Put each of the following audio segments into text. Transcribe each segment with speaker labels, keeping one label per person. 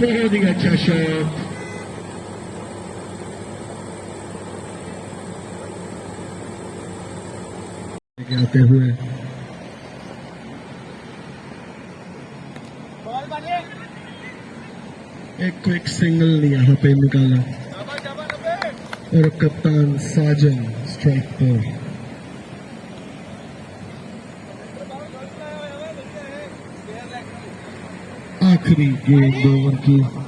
Speaker 1: बहुत ही अच्छा शॉट आते हुए एक क्विक सिंगल यहाँ पे निकाला और कप्तान साजन स्ट्राइक पर actually during the one key.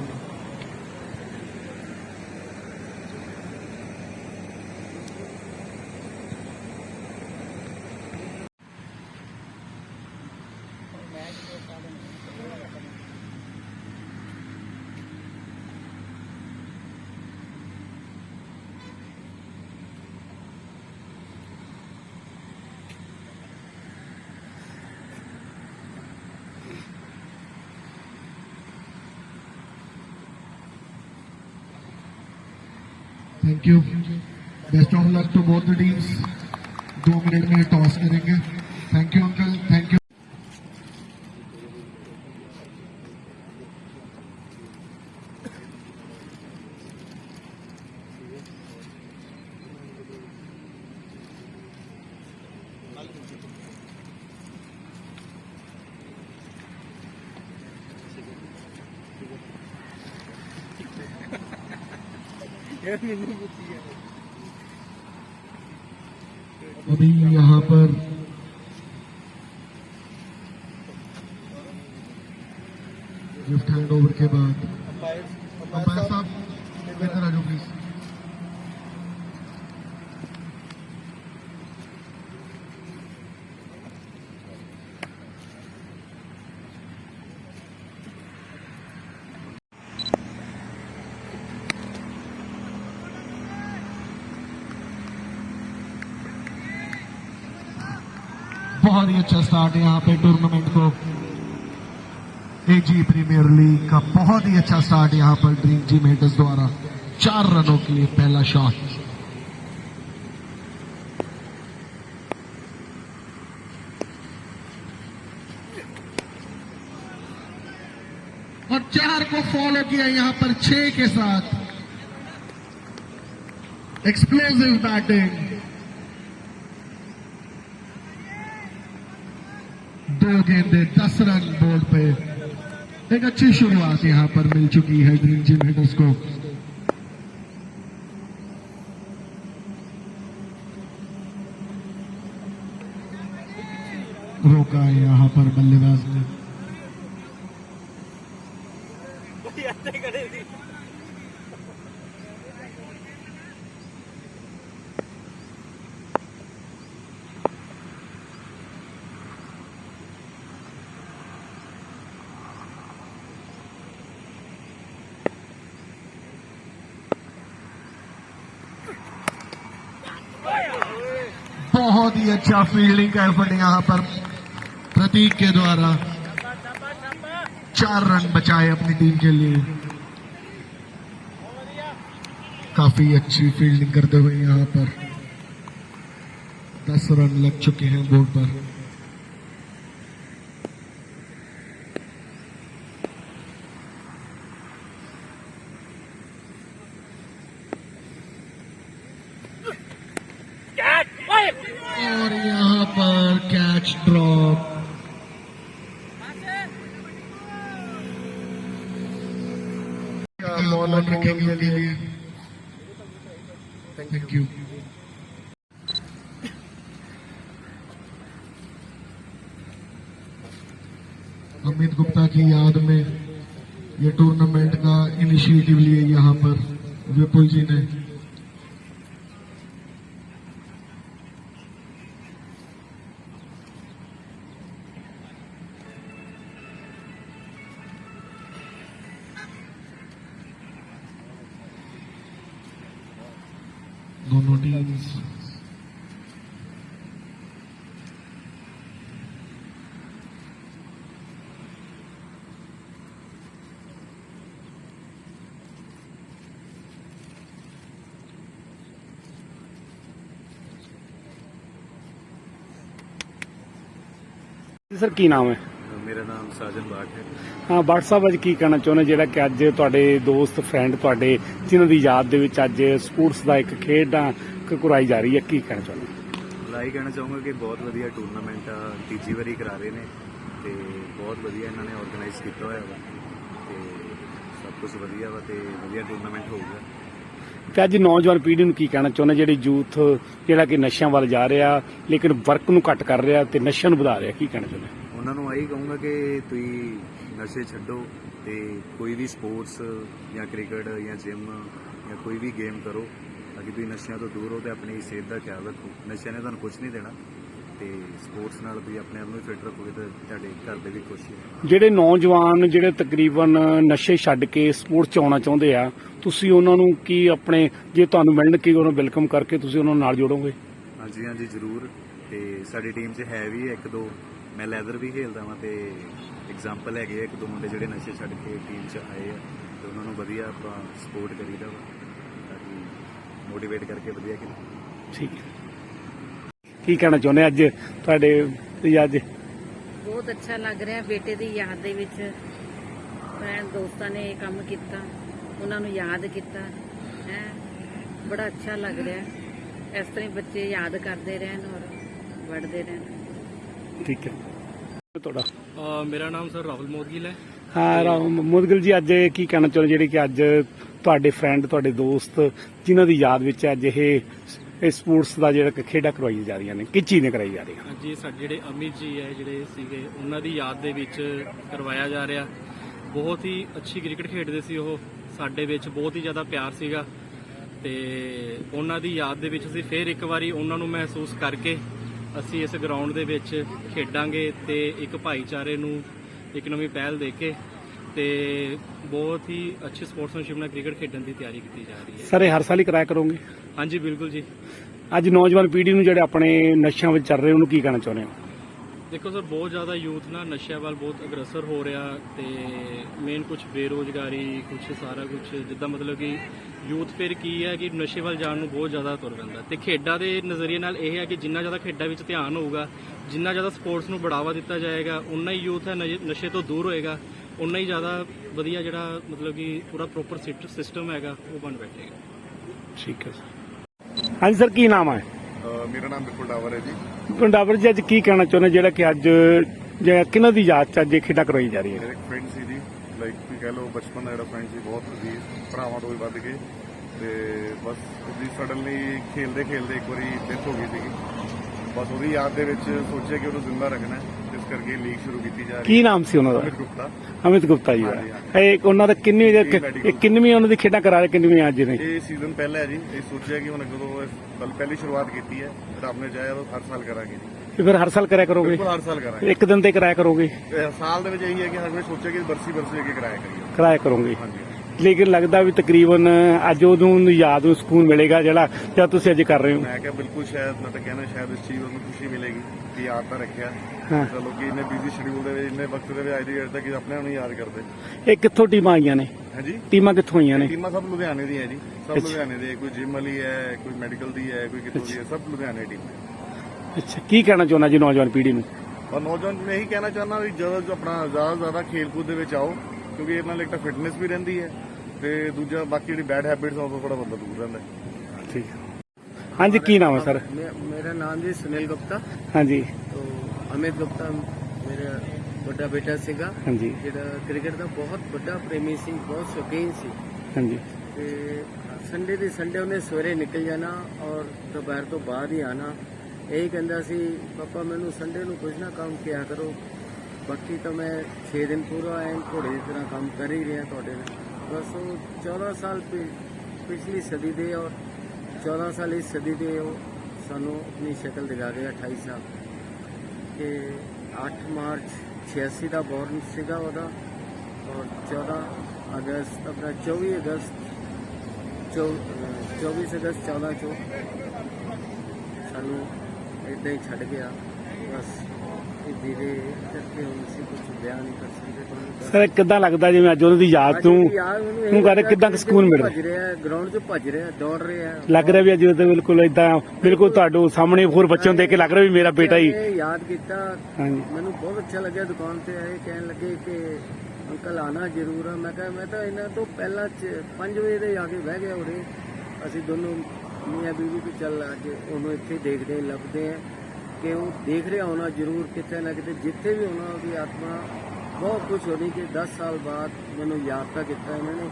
Speaker 1: thank you best of luck to both the teams दो मिनट में टॉस करेंगे thank you uncle thank you अभी यहाँ पर गिफ्ट हैंड ओवर के बाद बहुत ही अच्छा स्टार्ट है यहाँ पे टूर्नामेंट को। एजी प्रीमियर लीग का बहुत ही अच्छा स्टार्ट यहाँ पर ड्रीम जी मेटर्स द्वारा। चार रनों के लिए पहला शॉट और चार को फॉलो किया यहाँ पर छह के साथ। एक्सप्लोसिव बैटिंग दो गेंदे दस रन बोर्ड पे। एक अच्छी शुरुआत यहाँ पर मिल चुकी है ग्रीन जिम हेडर्स को। रोका यहाँ यहाँ पर बल्लेबाज ने। बहुत ही अच्छा फील्डिंग का एफर्ट यहाँ पर। प्रतीक के द्वारा चार रन बचाए अपनी टीम के लिए। काफ़ी अच्छी फील्डिंग करते हुए यहाँ पर दस रन लग चुके हैं बोर्ड पर। और यहाँ पर catch drop thank you Amit Gupta की याद में ये टूर्नामेंट का इनिशिएटिव लिए यहाँ पर विपुल जी ने। दोनों टीम्स
Speaker 2: सर की नाम है? ਮੇਰਾ ਨਾਮ ਸਾਜਨ ਬਾਟ ਹੈ।
Speaker 3: ਹਾਂ ਸਾਹਿਬ ਅੱਜ ਕੀ ਕਹਿਣਾ ਚਾਹੁੰਦੇ ਜਿਹੜਾ ਕਿ ਅੱਜ ਤੁਹਾਡੇ ਦੋਸਤ ਫਰੈਂਡ ਤੁਹਾਡੇ ਜਿਨ੍ਹਾਂ ਦੀ ਯਾਦ ਦੇ ਵਿੱਚ ਅੱਜ ਸਪੋਰਟਸ ਦਾ ਇੱਕ ਖੇਡਾਂ ਕਰਵਾਈ ਜਾ ਰਹੀ ਹੈ ਕੀ ਕਹਿਣਾ ਚਾਹੁੰਦੇ
Speaker 2: ਲਾਈ ਕਹਿਣਾ ਚਾਹੂੰਗਾ ਕਿ ਬਹੁਤ ਵਧੀਆ ਟੂਰਨਾਮੈਂਟ ਆ ਤੀਜੀ ਵਾਰੀ ਕਰਾ ਰਹੇ ਨੇ ਤੇ ਬਹੁਤ ਵਧੀਆ ਇਹਨਾਂ ਨੇ ਆਰਗੇਨਾਈਜ਼ ਕੀਤਾ ਹੋਇਆ ਵਾ ਤੇ ਸਭ ਕੁਝ ਵਧੀਆ ਵਾ ਤੇ ਵਧੀਆ ਟੂਰਨਾਮੈਂਟ ਹੋਊਗਾ
Speaker 3: ਤੇ ਅੱਜ ਨੌਜਵਾਨ ਪੀੜ੍ਹੀ ਨੂੰ ਕੀ ਕਹਿਣਾ ਚਾਹੁੰਦੇ? ਜਿਹੜੀ ਯੂਥ ਜਿਹੜਾ ਕਿ ਨਸ਼ਿਆਂ ਵੱਲ ਜਾ ਰਿਹਾ ਲੇਕਿਨ ਵਰਕ ਨੂੰ ਘੱਟ ਕਰ ਰਿਹਾ ਤੇ ਨਸ਼ਿਆਂ ਨੂੰ ਵਧਾ ਰਿਹਾ ਕੀ ਕਹਿਣਾ ਚਾਹੁੰਦੇ?
Speaker 2: ਉਹਨਾਂ ਨੂੰ ਆਹੀ ਕਹੂੰਗਾ ਕਿ ਤੁਸੀਂ ਨਸ਼ੇ ਛੱਡੋ ਤੇ ਕੋਈ ਵੀ ਸਪੋਰਟਸ ਜਾਂ ਕ੍ਰਿਕਟ ਜਾਂ ਜਿਮ ਜਾਂ ਕੋਈ ਵੀ ਗੇਮ ਕਰੋ ਤਾਂ ਕਿ ਤੁਸੀਂ ਨਸ਼ਿਆਂ ਤੋਂ ਦੂਰ ਹੋ ਤੇ ਆਪਣੀ ਸਿਹਤ ਦਾ ਖਿਆਲ ਰੱਖੋ। ਨਸ਼ਿਆਂ ਨੇ ਤੁਹਾਨੂੰ ਕੁਝ ਨਹੀਂ ਦੇਣਾ ਤੇ ਸਪੋਰਟਸ ਨਾਲ ਤੁਸੀਂ ਆਪਣੇ ਆਪ ਨੂੰ ਫਿੱਟ ਰੱਖੋਗੇ ਤੇ ਤੁਹਾਡੇ ਘਰ ਦੇ ਵੀ ਖੁਸ਼
Speaker 3: ਜਿਹੜੇ ਨੌਜਵਾਨ ਜਿਹੜੇ ਤਕਰੀਬਨ ਨਸ਼ੇ ਛੱਡ ਕੇ ਸਪੋਰਟਸ 'ਚ ਆਉਣਾ ਚਾਹੁੰਦੇ ਆ ਤੁਸੀਂ ਉਹਨਾਂ ਨੂੰ ਕੀ ਆਪਣੇ ਜੇ ਤੁਹਾਨੂੰ ਮਿਲਣ ਕੀ ਉਹਨਾਂ ਵੈਲਕਮ ਕਰਕੇ ਤੁਸੀਂ ਉਹਨਾਂ ਨਾਲ ਜੋੜੋਗੇ?
Speaker 2: ਹਾਂਜੀ ਹਾਂਜੀ ਜ਼ਰੂਰ। ਤੇ ਸਾਡੀ ਟੀਮ 'ਚ ਹੈ ਵੀ ਇੱਕ ਦੋ ਮੈਂ ਲੈਦਰ ਵੀ ਖੇਲਦਾ ਵਾਂ ਤੇ ਐਗਜ਼ਾਮਪਲ ਹੈਗੇ ਆ ਇੱਕ ਦੋ ਮੁੰਡੇ ਜਿਹੜੇ ਨਸ਼ੇ ਛੱਡ ਕੇ ਟੀਮ 'ਚ ਆਏ ਆ ਤੇ ਉਹਨਾਂ ਨੂੰ ਵਧੀਆ ਆਪਾਂ ਸਪੋਰਟ ਕਰੀਦਾ ਵਾ ਤਾਂ ਕਿ ਮੋਟੀਵੇਟ ਕਰਕੇ ਵਧੀਆ ਖੇਲਣ
Speaker 3: ਠੀਕ ਹੈ। ਕੀ ਕਹਿਣਾ ਚਾਹੁੰਦੇ ਅੱਜ ਤੁਹਾਡੇ ਅੱਜ?
Speaker 4: ਬਹੁਤ ਅੱਛਾ ਲੱਗ ਰਿਹਾ ਬੇਟੇ ਦੀ ਯਾਦ ਦੇ ਵਿੱਚ। ਮੈਂ ਦੋਸਤਾਂ ਨੇ ਇਹ ਕੰਮ ਕੀਤਾ ਉਹਨਾਂ ਨੂੰ ਯਾਦ ਕੀਤਾ ਹੈ। ਬੜਾ ਅੱਛਾ ਲੱਗ ਰਿਹਾ। ਇਸ ਤਰ੍ਹਾਂ ਹੀ ਬੱਚੇ ਯਾਦ ਕਰਦੇ ਰਹਿਣ ਔਰ ਵੜਦੇ ਰਹਿਣ।
Speaker 3: ਠੀਕ ਹੈ। ਤੁਹਾਡਾ?
Speaker 5: ਮੇਰਾ ਨਾਮ ਸਰ ਰਾਹੁਲ ਮੋਦਗਿਲ ਹੈ।
Speaker 3: ਹਾਂ ਰਾਮ ਮੁਦਗਲ ਜੀ ਅੱਜ ਕੀ ਕਹਿਣਾ ਚਾਹੁੰਦੇ ਜਿਹੜੇ ਕਿ ਅੱਜ ਤੁਹਾਡੇ ਫਰੈਂਡ ਤੁਹਾਡੇ ਦੋਸਤ ਜਿਨ੍ਹਾਂ ਦੀ ਯਾਦ ਵਿੱਚ ਅੱਜ ਇਹ ਇਹ ਸਪੋਰਟਸ ਦਾ ਜਿਹੜਾ ਕਿ ਖੇਡਾਂ ਕਰਵਾਈ ਜਾ ਰਹੀਆਂ ਨੇ ਕਿਸ ਚੀਜ਼ ਨੇ ਕਰਾਈ ਜਾ ਰਹੀਆਂ
Speaker 5: ਅੱਜ ਇਹ ਸਾਡੇ ਜਿਹੜੇ ਅਮਿਤ ਜੀ ਹੈ ਜਿਹੜੇ ਸੀਗੇ ਉਹਨਾਂ ਦੀ ਯਾਦ ਦੇ ਵਿੱਚ ਕਰਵਾਇਆ ਜਾ ਰਿਹਾ। ਬਹੁਤ ਹੀ ਅੱਛੀ ਕ੍ਰਿਕਟ ਖੇਡਦੇ ਸੀ ਉਹ। ਸਾਡੇ ਵਿੱਚ ਬਹੁਤ ਹੀ ਜ਼ਿਆਦਾ ਪਿਆਰ ਸੀਗਾ। ਤੇ ਉਹਨਾਂ ਦੀ ਯਾਦ ਦੇ ਵਿੱਚ ਅਸੀਂ ਫੇਰ ਇੱਕ ਵਾਰੀ ਉਹਨਾਂ ਨੂੰ ਮਹਿਸੂਸ ਕਰਕੇ ਅਸੀਂ ਇਸ ਗਰਾਊਂਡ ਦੇ ਵਿੱਚ ਖੇਡਾਂਗੇ ਤੇ ਇੱਕ ਭਾਈਚਾਰੇ ਨੂੰ ਇੱਕ ਨਵੀਂ ਪਹਿਲ ਦੇ ਕੇ ਤੇ ਬਹੁਤ ਹੀ ਅੱਛੀ ਸਪੋਰਟਸਮੈਨਸ਼ਿਪ ਨਾਲ ਕ੍ਰਿਕਟ ਖੇਡਣ ਦੀ ਤਿਆਰੀ ਕੀਤੀ ਜਾ ਰਹੀ ਹੈ।
Speaker 3: ਸਰ ਇਹ ਹਰ ਸਾਲ ਹੀ ਕਰਾਇਆ ਕਰੋਗੇ?
Speaker 5: ਹਾਂਜੀ ਬਿਲਕੁਲ ਜੀ।
Speaker 3: ਅੱਜ ਨੌਜਵਾਨ ਪੀੜ੍ਹੀ ਨੂੰ ਜਿਹੜੇ ਆਪਣੇ ਨਸ਼ਿਆਂ ਵਿੱਚ ਚੱਲ ਰਹੇ ਉਹਨੂੰ ਕੀ ਕਹਿਣਾ ਚਾਹੁੰਦੇ ਹੋ?
Speaker 5: ਦੇਖੋ ਸਰ ਬਹੁਤ ਜ਼ਿਆਦਾ ਯੂਥ ਨਾ ਨਸ਼ਿਆਂ ਵੱਲ ਬਹੁਤ ਅਗਰਸਰ ਹੋ ਰਿਹਾ ਤੇ ਮੇਨ ਕੁਝ ਬੇਰੋਜ਼ਗਾਰੀ ਕੁਝ ਸਾਰਾ ਕੁਝ ਜਿੱਦਾਂ ਮਤਲਬ ਕਿ ਯੂਥ ਫਿਰ ਕੀ ਹੈ ਕਿ ਨਸ਼ੇ ਵੱਲ ਜਾਣ ਨੂੰ ਬਹੁਤ ਜ਼ਿਆਦਾ ਤੁਰ ਪੈਂਦਾ ਤੇ ਖੇਡਾਂ ਦੇ ਨਜ਼ਰੀਏ ਨਾਲ ਇਹ ਹੈ ਕਿ ਜਿੰਨਾ ਜ਼ਿਆਦਾ ਖੇਡਾਂ ਵਿੱਚ ਧਿਆਨ ਹੋਊਗਾ ਜਿੰਨਾ ਜ਼ਿਆਦਾ ਸਪੋਰਟਸ ਨੂੰ ਬੜਾਵਾ ਦਿੱਤਾ ਜਾਏਗਾ ਉਨਾ ਹੀ ਯੂਥ ਹੈ ਨਸ਼ੇ- ਤੋਂ ਦੂਰ ਹੋਏਗਾ ਉਨਾ ਹੀ ਜ਼ਿਆਦਾ ਵਧੀਆ ਜਿਹੜਾ ਮਤਲਬ ਕਿ ਪੂਰਾ ਪ੍ਰੋਪਰ ਸਿਸਟਮ ਹੈਗਾ ਉਹ ਬਣ ਬੈਠੇਗਾ।
Speaker 3: ਠੀਕ ਹੈ ਸਰ। ਹਾਂਜੀ ਸਰ ਕੀ ਨਾਮ ਹੈ?
Speaker 6: ਮੇਰਾ ਨਾਮ ਬਿਲਕੁਲ ਡਾਵਰ ਹੈ ਜੀ।
Speaker 3: ਪਿੰਡਾਵਰ ਜੀ ਅੱਜ ਕੀ ਕਹਿਣਾ ਚਾਹੁੰਦੇ ਜਿਹੜਾ ਕਿ ਅੱਜ ਜਿਹੜਾ ਕਿਹਨਾਂ ਦੀ ਯਾਦ ਚ ਅੱਜ ਇਹ ਖੇਡਾਂ ਕਰਵਾਈ ਜਾ ਰਹੀ ਹੈ
Speaker 6: ਮੇਰੇ ਫਰੈਂਡ ਸੀ ਜੀ ਲਾਈਕ ਤੁਸੀਂ ਕਹਿ ਲਓ ਬਚਪਨ ਦਾ ਜਿਹੜਾ ਫਰੈਂਡ ਸੀ ਬਹੁਤ ਅਜ਼ੀਜ਼ ਭਰਾਵਾਂ ਤੋਂ ਵੀ ਵੱਧ ਕੇ। ਤੇ ਬਸ ਉਹਦੀ ਸਡਨਲੀ ਖੇਲਦੇ ਖੇਲਦੇ ਇੱਕ ਵਾਰੀ ਡੈਥ ਹੋ ਗਈ ਸੀਗੀ। ਬਸ ਉਹਦੀ ਯਾਦ ਦੇ ਵਿੱਚ ਸੋਚਿਆ ਕਿ ਉਹਨੂੰ ਜ਼ਿੰਦਾ ਰੱਖਣਾ ਹੈ ਇਸ ਕਰਕੇ ਲੀਗ ਸ਼ੁਰੂ ਕੀਤੀ ਜਾ ਰਹੀ
Speaker 3: ਕੀ ਨਾਮ ਸੀ ਉਹਨਾਂ ਦਾ?
Speaker 6: ਅਮਿਤ ਗੁਪਤਾ।
Speaker 3: ਅਮਿਤ ਗੁਪਤਾ ਜੀ ਦਾ। ਇਹ ਉਹਨਾਂ ਦਾ ਕਿੰਨੀ ਇਹ ਕਿੰਨਵੀਂ ਉਹਨਾਂ ਦੀ ਖੇਡਾਂ ਕਰਾ ਰਹੇ ਕਿੰਨਵੀਂ ਅੱਜ ਨੇ
Speaker 6: ਇਹ ਸੀਜ਼ਨ ਪਹਿਲਾ ਹੈ ਜੀ। ਇਹ ਸੋਚਿਆ ਕਿ ਹੁਣ ਜਦੋਂ ਇਸ ਪਹਿ- ਪਹਿਲੀ ਸ਼ੁਰੂਆਤ ਕੀਤੀ ਹੈ ਰੱਬ ਨੇ ਚਾਹਿਆ ਤਾਂ ਹਰ ਸਾਲ ਕਰਾਂਗੇ ਜੀ।
Speaker 3: ਤੇ ਫਿਰ ਹਰ ਸਾਲ ਕਰਿਆ ਕਰੋਗੇ?
Speaker 6: ਬਿਲਕੁਲ ਹਰ ਸਾਲ ਕਰਾਂਗੇ।
Speaker 3: ਇੱਕ ਦਿਨ ਤੇ ਕਰਾਇਆ ਕਰੋਗੇ?
Speaker 6: ਇਹ ਸਾਲ ਦੇ ਵਿੱਚ ਇਹੀ ਹੈ ਕਿ ਹਰ ਵੇਲੇ ਸੋਚਿਆ ਕਿ ਬਰਸੀ ਬਰਸੀ ਅੱਗੇ ਕਰਾਇਆ ਕਰੀਏ।
Speaker 3: ਕਰਾਇਆ ਕਰੋਗੇ।
Speaker 6: ਹਾਂਜੀ।
Speaker 3: ਲੇਕਿਨ ਲੱਗਦਾ ਵੀ ਤਕਰੀਬਨ ਅੱਜ ਉਹਨੂੰ ਯਾਦ ਨੂੰ ਸਕੂਨ ਮਿਲੇਗਾ ਜਿਹੜਾ ਜਦ ਤੁਸੀਂ ਅੱਜ ਕਰ ਰਹੇ ਹੋ।
Speaker 6: ਮੈਂ ਕਿਹਾ ਬਿਲਕੁਲ ਸ਼ਾਇਦ ਮੈਂ ਤਾਂ ਕਹਿਣਾ ਸ਼ਾਇਦ ਇਸ ਚੀਜ਼ ਨੂੰ ਖੁਸ਼ੀ ਮਿਲੇਗੀ ਕਿ ਯਾਦ ਤਾਂ ਰੱਖਿਆ।
Speaker 3: ਹਾਂ।
Speaker 6: ਚਲੋ ਕਿ ਇੰਨੇ ਬਿਜ਼ੀ ਸ਼ਡਿਊਲ ਦੇ ਵਿੱਚ ਇੰਨੇ ਵਕਤ ਦੇ ਵਿੱਚ ਅੱਜ ਦੀ ਡੇਟ ਤੱਕ ਆਪਣੇ ਆਪ ਨੂੰ ਯਾਦ ਕਰਦੇ।
Speaker 3: ਇਹ ਕਿੱਥੋਂ ਟੀਮਾਂ ਆਈਆਂ ਨੇ?
Speaker 6: ਹਾਂਜੀ।
Speaker 3: ਟੀਮਾਂ ਕਿੱਥੋਂ ਆਈਆਂ ਨੇ?
Speaker 6: ਟੀਮਾਂ ਸਭ ਲੁਧਿਆਣੇ ਦੀਆਂ ਹੈ ਜੀ। ਸਭ। ਲੁਧਿਆਣੇ ਦੇ ਕੋਈ ਜਿਮ ਵਾਲੀ ਹੈ ਕੋਈ ਮੈਡੀਕਲ ਦੀ ਹੈ ਕੋਈ ਕਿਤੋਂ ਦੀ ਹੈ ਸਭ ਲੁਧਿਆਣੇ ਟੀਮ ਹੈ।
Speaker 3: ਅੱਛਾ ਕੀ ਕਹਿਣਾ ਚਾਹੁੰਦਾ ਜੀ ਨੌਜਵਾਨ ਪੀੜ੍ਹੀ ਨੂੰ
Speaker 6: ਔਰ ਨੌਜਵਾਨ ਨੂੰ ਇਹੀ ਕਹਿਣਾ ਚਾਹੁੰਦਾ ਵੀ ਜਦੋਂ ਜੋ ਆਪਣਾ ਜ਼ਿਆਦਾ ਤੋਂ ਜ਼ਿਆਦਾ ਖੇਲ ਕੂਦ ਦੇ ਵਿੱਚ ਆਓ ਕਿਉਂਕਿ ਇਹਦੇ ਨਾਲ ਇੱਕ ਤਾਂ ਫਿਟਨੈਸ ਵੀ ਰਹਿੰਦੀ ਹੈ ਤੇ ਦੂਜਾ ਬਾਕੀ ਜਿਹੜੀ ਬੈਡ ਹੈਬਿਟਸ ਆ ਉਹ ਤੋਂ ਥੋੜਾ ਬੰਦਾ ਦੂਰ ਰਹਿੰਦਾ ਹੈ
Speaker 3: ਠੀਕ ਹਾਂਜੀ ਕੀ ਨਾਮ ਹੈ ਸਰ
Speaker 7: मे- मेरा नाम जी सुनील गुप्ता
Speaker 3: ਹਾਂਜੀ
Speaker 7: तो अमित गुप्ता मेरा ਵੱਡਾ ਬੇਟਾ ਸੀਗਾ
Speaker 3: ਹਾਂਜੀ
Speaker 7: ਜਿਹੜਾ ਕ੍ਰਿਕਟ ਦਾ ਬਹੁਤ ਵੱਡਾ ਪ੍ਰੇਮੀ ਸੀ ਬਹੁਤ ਸ਼ੌਕੀਨ ਸੀ
Speaker 3: ਹਾਂਜੀ
Speaker 7: ਤੇ ਸੰਡੇ ਦੀ ਸੰਡੇ ਉਹਨੇ ਸਵੇਰੇ ਨਿਕਲ ਜਾਣਾ ਔਰ ਦੁਪਹਿਰ ਤੋਂ ਬਾਅਦ ਹੀ ਆਣਾ ਇਹੀ ਕਹਿੰਦਾ ਸੀ, ਪਾਪਾ, ਮੈਨੂੰ ਸੰਡੇ ਨੂੰ ਕੁਝ ਨਾ ਕੰਮ ਕਿਹਾ ਕਰੋ। ਬਾਕੀ ਤਾਂ ਮੈਂ 6 ਦਿਨ ਪੂਰਾ ਐਂ ਘੋੜੇ ਦੀ ਤਰ੍ਹਾਂ ਕੰਮ ਕਰ ਹੀ ਰਿਹਾ ਤੁਹਾਡੇ ਨਾਲ। ਬਸ ਉਹ 14 ਸਾਲ ਪਿਛਲੀ ਸਦੀ ਦੇ ਔਰ 14 ਸਾਲ ਇਸ ਸਦੀ ਦੇ ਉਹ ਸਾਨੂੰ ਆਪਣੀ ਸ਼ਕਲ ਦਿਖਾ ਗਏ 28 ਸਾਲ। ਕਿ 8 ਮਾਰਚ 86 ਦਾ ਬੋਰਨ ਸੀਗਾ ਉਹਦਾ ਔਰ 14 ਅਗਸਤ, ਆਪਣਾ 24 ਅਗਸਤ, ਚੌ- 24 ਅਗਸਤ 14 ਚੋਂ। ਸਾਨੂੰ ਇਦਾਂ ਹੀ ਛੱਡ ਗਿਆ। ਬਸ ਤੇ ਜਿਹਦੇ ਕਰਕੇ ਹੁਣ ਅਸੀਂ ਕੁਝ ਬਿਆਨ ਨਹੀਂ ਕਰ ਸਕਦੇ ਤੁਹਾਨੂੰ
Speaker 3: ਸਰ ਕਿੱਦਾਂ ਲੱਗਦਾ ਜਿਵੇਂ ਅੱਜ ਉਹਨਾਂ ਦੀ ਯਾਦ ਤੋਂ ਤੂੰ ਕਰ ਕਿੱਦਾਂ ਸਕੂਨ
Speaker 7: ਭੱਜ ਰਿਹਾ ਗਰਾਊਂਡ 'ਚ ਭੱਜ ਰਿਹਾ ਦੌੜ ਰਿਹਾ
Speaker 3: ਲੱਗ ਰਿਹਾ ਵੀ ਅੱਜ ਤਾਂ ਬਿਲਕੁਲ ਇਦਾਂ ਬਿਲਕੁਲ ਤੁਹਾਡੇ ਸਾਹਮਣੇ ਹੋਰ ਬੱਚਿਆਂ ਨੂੰ ਦੇਖ ਕੇ ਲੱਗ ਰਿਹਾ ਵੀ ਮੇਰਾ ਬੇਟਾ ਹੀ।
Speaker 7: ਇਹ ਯਾਦ ਕੀਤਾ।
Speaker 3: ਹਾਂਜੀ।
Speaker 7: ਮੈਨੂੰ ਬਹੁਤ ਅੱਛਾ ਲੱਗਿਆ ਦੁਕਾਨ ਤੇ ਆਏ ਕਹਿਣ ਲੱਗੇ ਕਿ ਅੰਕਲ ਆਣਾ ਜ਼ਰੂਰ ਆ। ਮੈਂ ਕਿਹਾ ਮੈਂ ਤਾਂ ਇਹਨਾਂ ਤੋਂ ਪਹਿਲਾਂ 5 ਵਜੇ ਦੇ ਆ ਕੇ ਬਹਿ ਗਿਆ ਉਰੇ। ਅਸੀਂ ਦੋਨੋਂ ਮੀਆਂ ਬੀਵੀ ਵੀ ਚੱਲ ਅੱਜ ਉਹਨੂੰ ਇੱਥੇ ਦੇਖਦੇ ਲੱਭਦੇ ਆ ਕਿ ਉਹ ਦੇਖ ਰਿਹਾ ਹੋਣਾ ਜ਼ਰੂਰ ਕਿਤੇ ਨਾ ਕਿਤੇ, ਜਿੱਥੇ ਵੀ ਹੋਣਾ ਉਹਦੀ ਆਤਮਾ, ਬਹੁਤ ਖੁਸ਼ ਹੋਣੀ ਕਿ 10 ਸਾਲ ਬਾਅਦ ਮੈਨੂੰ ਯਾਦ ਤਾਂ ਕੀਤਾ ਇਹਨਾਂ ਨੇ।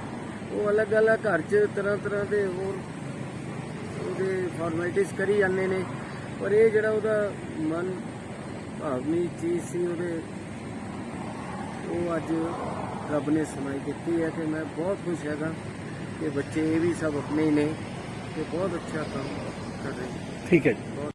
Speaker 7: ਉਹ ਅਲੱਗ-ਅਲੱਗ ਘਰ 'ਚ ਤਰ੍ਹਾਂ ਤਰ੍ਹਾਂ ਦੇ ਹੋਰ ਉਹਦੇ ਫਾਰਮੈਲਿਟੀਜ਼ ਕਰੀ ਜਾਂਦੇ ਨੇ। ਪਰ ਇਹ ਜਿਹੜਾ ਉਹਦਾ ਮਨ ਭਾਵਨੀ ਚੀਜ਼ ਸੀ ਉਹਦੇ, ਉਹ ਅੱਜ ਰੱਬ ਨੇ ਸੁਣਾਈ ਦਿੱਤੀ ਹੈ ਕਿ ਮੈਂ ਬਹੁਤ ਖੁਸ਼ ਹੈਗਾ ਕਿ ਬੱਚੇ ਇਹ ਵੀ ਸਭ ਆਪਣੇ ਹੀ ਨੇ। ਤੇ ਬਹੁਤ ਅੱਛਾ ਕੰਮ ਕਰ ਰਹੇ ਨੇ
Speaker 3: ਠੀਕ ਹੈ ਜੀ।